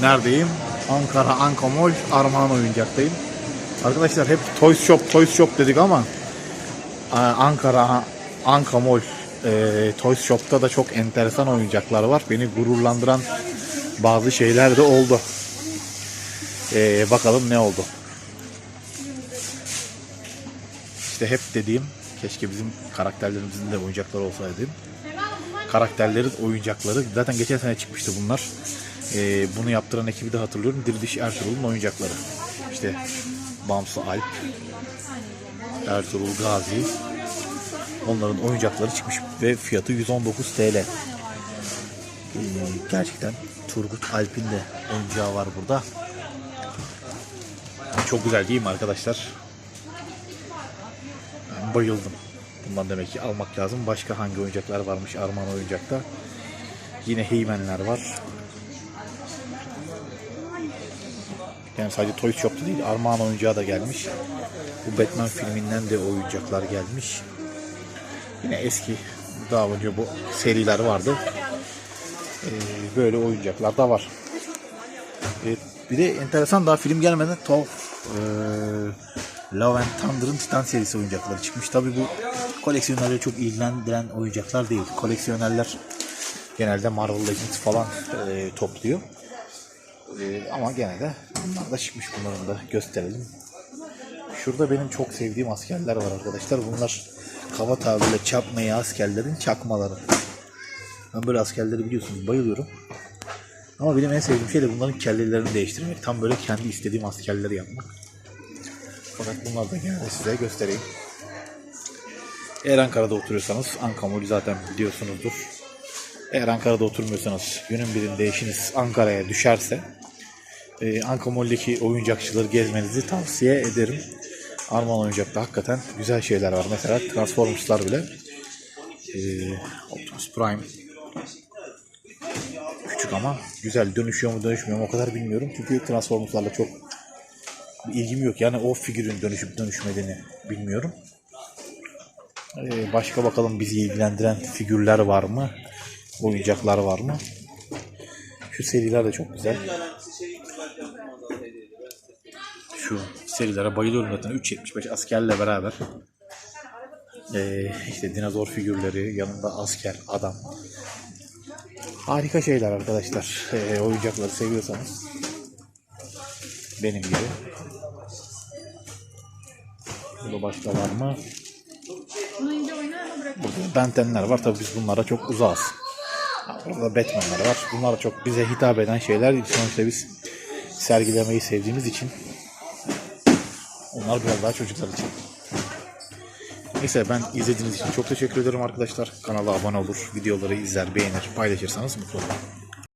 Neredeyim? Ankara Ankamol Armağan Oyuncak'tayım. Arkadaşlar hep Toys Shop Toys Shop dedik ama e, Ankara Ankamol e, Toys Shop'ta da çok enteresan oyuncaklar var. Beni gururlandıran bazı şeyler de oldu. E, bakalım ne oldu. İşte hep dediğim keşke bizim karakterlerimizin de oyuncakları olsaydı. Karakterlerin oyuncakları zaten geçen sene çıkmıştı bunlar. Ee, bunu yaptıran ekibi de hatırlıyorum. Diriliş Ertuğrul'un oyuncakları. İşte Bamsı Alp, Ertuğrul Gazi. Onların oyuncakları çıkmış ve fiyatı 119 TL. Ee, gerçekten Turgut Alp'in de oyuncağı var burada. Çok güzel değil mi arkadaşlar? Ben bayıldım. Bundan demek ki almak lazım. Başka hangi oyuncaklar varmış Arman oyuncakta? Yine Heymenler var. Yani sadece Toy Shop'ta değil Armağan oyuncağı da gelmiş. Bu Batman filminden de oyuncaklar gelmiş. Yine eski daha önce bu seriler vardı. Ee, böyle oyuncaklar da var. Evet, bir de enteresan daha film gelmeden Thor e, Love and Thunder'ın Titan serisi oyuncakları çıkmış. Tabii bu koleksiyonerleri çok ilgilendiren oyuncaklar değil. Koleksiyonerler genelde Marvel Legends falan e, topluyor. E, ama gene de bunlar da çıkmış bunların da gösterelim. Şurada benim çok sevdiğim askerler var arkadaşlar. Bunlar kaba tabirle çapmayı askerlerin çakmaları. Ben böyle askerleri biliyorsunuz bayılıyorum. Ama benim en sevdiğim şey de bunların kellelerini değiştirmek. Tam böyle kendi istediğim askerleri yapmak. Fakat bunları da gene de size göstereyim. Eğer Ankara'da oturuyorsanız Ankamol'ü zaten biliyorsunuzdur. Eğer Ankara'da oturmuyorsanız günün birinde eşiniz Ankara'ya düşerse e, Ankamol'deki oyuncakçıları gezmenizi tavsiye ederim. Arman Oyuncak'ta hakikaten güzel şeyler var. Mesela Transformers'lar bile. E, Optimus Prime küçük ama güzel. Dönüşüyor mu dönüşmüyor mu o kadar bilmiyorum. Çünkü Transformers'larla çok ilgim yok. Yani o figürün dönüşüp dönüşmediğini bilmiyorum. Ee, başka bakalım bizi ilgilendiren figürler var mı? Oyuncaklar var mı? Şu seriler de çok güzel. Şu serilere bayılıyorum zaten. 3.75 askerle beraber. Ee, işte dinozor figürleri, yanında asker, adam. Harika şeyler arkadaşlar. Ee, oyuncakları seviyorsanız. Benim gibi. Burada başka var mı? Burada Bentenler var. Tabii biz bunlara çok uzağız. Burada Batman'ler var. Bunlar çok bize hitap eden şeyler. Sonuçta biz sergilemeyi sevdiğimiz için onlar biraz daha çocuklar için. Neyse ben izlediğiniz için çok teşekkür ederim arkadaşlar. Kanala abone olur, videoları izler, beğenir, paylaşırsanız mutlu olurum.